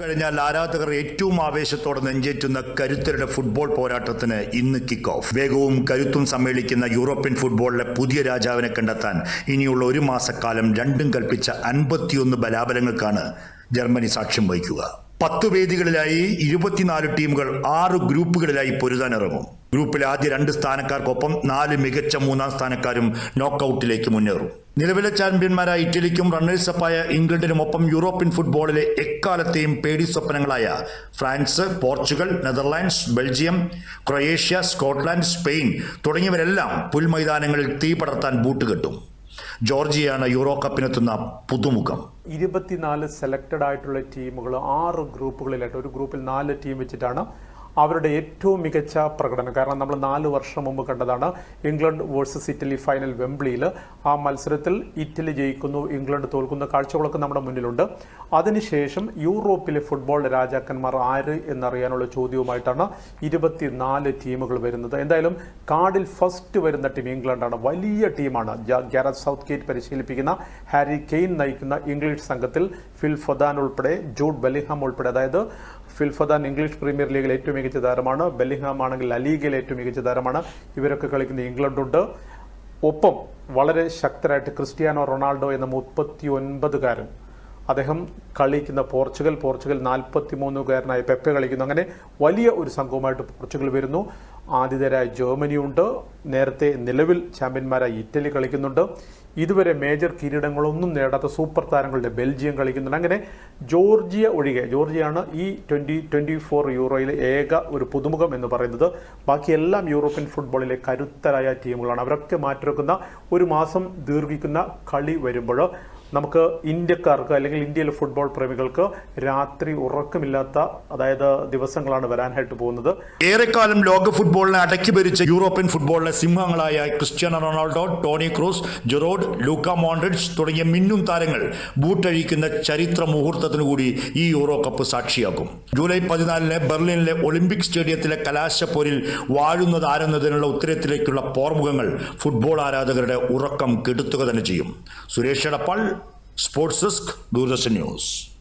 കഴിഞ്ഞാൽ ആരാധകർ ഏറ്റവും ആവേശത്തോടെ നെഞ്ചേറ്റുന്ന കരുത്തരുടെ ഫുട്ബോൾ പോരാട്ടത്തിന് ഇന്ന് കിക്ക് ഓഫ് വേഗവും കരുത്തും സമ്മേളിക്കുന്ന യൂറോപ്യൻ ഫുട്ബോളിലെ പുതിയ രാജാവിനെ കണ്ടെത്താൻ ഇനിയുള്ള ഒരു മാസക്കാലം രണ്ടും കൽപ്പിച്ച അൻപത്തിയൊന്ന് ബലാബലങ്ങൾക്കാണ് ജർമ്മനി സാക്ഷ്യം വഹിക്കുക. പത്ത് വേദികളിലായി ഇരുപത്തിനാല് ടീമുകൾ ആറ് ഗ്രൂപ്പുകളിലായി പൊരുതാനിറങ്ങും. ഗ്രൂപ്പിലെ ആദ്യ രണ്ട് സ്ഥാനക്കാർക്കൊപ്പം നാല് മികച്ച മൂന്നാം സ്ഥാനക്കാരും നോക്കൌട്ടിലേക്ക് മുന്നേറും. നിലവിലെ ചാമ്പ്യന്മാരായ ഇറ്റലിക്കും റണ്ണേഴ്സപ്പായ ഇംഗ്ലണ്ടിനുമൊപ്പം യൂറോപ്യൻ ഫുട്ബോളിലെ എക്കാലത്തെയും പേടി സ്വപ്നങ്ങളായ France Portugal Netherlands Belgium Croatia Scotland Spain തുടങ്ങിയവരെല്ലാം പുൽമൈതാനങ്ങളിൽ തീ പടർത്താൻ ബൂട്ടുകെട്ടും ജോർജിയയാണ് യൂറോ കപ്പിനെത്തുന്ന പുതുമുഖം. ഇരുപത്തിനാല് സെലക്റ്റഡ് ആയിട്ടുള്ള ടീമുകൾ ആറ് ഗ്രൂപ്പുകളിലായിട്ട് ഒരു ഗ്രൂപ്പിൽ നാല് ടീം വെച്ചിട്ടാണ് അവരുടെ ഏറ്റവും മികച്ച പ്രകടനം. കാരണം നമ്മൾ നാല് വർഷം മുമ്പ് കണ്ടതാണ് ഇംഗ്ലണ്ട് വേഴ്സസ് ഇറ്റലി ഫൈനൽ വെംബ്ലിയിൽ. ആ മത്സരത്തിൽ ഇറ്റലി ജയിക്കുന്നു ഇംഗ്ലണ്ട് തോൽക്കുന്ന കാഴ്ചകളൊക്കെ നമ്മുടെ മുന്നിലുണ്ട്. അതിനുശേഷം യൂറോപ്പിലെ ഫുട്ബോൾ രാജാക്കന്മാർ ആര് എന്നറിയാനുള്ള ചോദ്യവുമായിട്ടാണ് ഇരുപത്തിനാല് ടീമുകൾ വരുന്നത്. എന്തായാലും കാർഡിൽ ഫസ്റ്റ് വരുന്ന ടീം ഇംഗ്ലണ്ടാണ്. വലിയ ടീമാണ്. ഗ്യാരത് സൗത്ത് ഗേറ്റ് പരിശീലിപ്പിക്കുന്ന ഹാരി കെയ്ൻ നയിക്കുന്ന ഇംഗ്ലീഷ് സംഘത്തിൽ ഫിൽ ഫൊദാൻ ഉൾപ്പെടെ ജൂഡ് ബലിഹാം ഉൾപ്പെടെ. അതായത് ഫിൽ ഫൊദാൻ ഇംഗ്ലീഷ് പ്രീമിയർ ലീഗിൽ ഏറ്റവും മികച്ച താരമാണ്. ബെല്ലിംഗ്ഹാം ആണെങ്കിൽ അലീഗയിൽ ഏറ്റവും മികച്ച താരമാണ്. ഇവരൊക്കെ കളിക്കുന്ന ഇംഗ്ലണ്ടുണ്ട്. ഒപ്പം വളരെ ശക്തരായിട്ട് ക്രിസ്റ്റിയാനോ റൊണാൾഡോ എന്ന മുപ്പത്തി ഒൻപതുകാരൻ അദ്ദേഹം കളിക്കുന്ന പോർച്ചുഗൽ പോർച്ചുഗൽ നാൽപ്പത്തി മൂന്നുകാരനായ പെപ്പെ കളിക്കുന്നു. അങ്ങനെ വലിയ ഒരു സംഘവുമായിട്ട് പോർച്ചുഗൽ വരുന്നു. ആതിഥേയരായ ജർമ്മനിയുണ്ട് നേരത്തെ നിലവിൽ ചാമ്പ്യന്മാരായി ഇറ്റലി കളിക്കുന്നുണ്ട്. ഇതുവരെ മേജർ കിരീടങ്ങളൊന്നും നേടാത്ത സൂപ്പർ താരങ്ങളുടെ ബെൽജിയം കളിക്കുന്നുണ്ട്. അങ്ങനെ ജോർജിയ ഒഴികെ ജോർജിയയാണ് ഈ ട്വന്റി ട്വന്റി ഫോർ യൂറോയിലെ ഏക ഒരു പുതുമുഖം എന്ന് പറയുന്നത്. ബാക്കി എല്ലാം യൂറോപ്യൻ ഫുട്ബോളിലെ കരുത്തരായ ടീമുകളാണ്. അവരൊക്കെ മാറ്റിവെക്കുന്ന ഒരു മാസം ദീർഘിക്കുന്ന കളി വരുമ്പോൾ നമുക്ക് ഇന്ത്യക്കാർക്ക് അല്ലെങ്കിൽ ഇന്ത്യയിലെ ഫുട്ബോൾ പ്രേമികൾക്ക് രാത്രി ഉറക്കമില്ലാത്ത അതായത് ദിവസങ്ങളാണ് വരാനായിട്ട് പോകുന്നത്. ഏറെക്കാലം ലോക ഫുട്ബോളിനെ അടക്കി ഭരിച്ച യൂറോപ്യൻ ഫുട്ബോളിലെ സിംഹങ്ങളായ Cristiano Ronaldo Toni Kroos Gerrard Luka Modric തുടങ്ങിയ മിന്നും താരങ്ങൾ ബൂട്ടഴിക്കുന്ന ചരിത്ര മുഹൂർത്തത്തിനു കൂടി ഈ യൂറോ കപ്പ് സാക്ഷിയാക്കും ജൂലൈ പതിനാലിന് ബെർലിനിലെ ഒളിമ്പിക് സ്റ്റേഡിയത്തിലെ കലാശപ്പോരിൽ വാഴുന്നത് ആരെന്നതിനുള്ള ഉത്തരത്തിലേക്കുള്ള പോർമുഖങ്ങൾ ഫുട്ബോൾ ആരാധകരുടെ ഉറക്കം കെടുത്തുക തന്നെ ചെയ്യും. Suresh Edappal sports desk Doordarshan news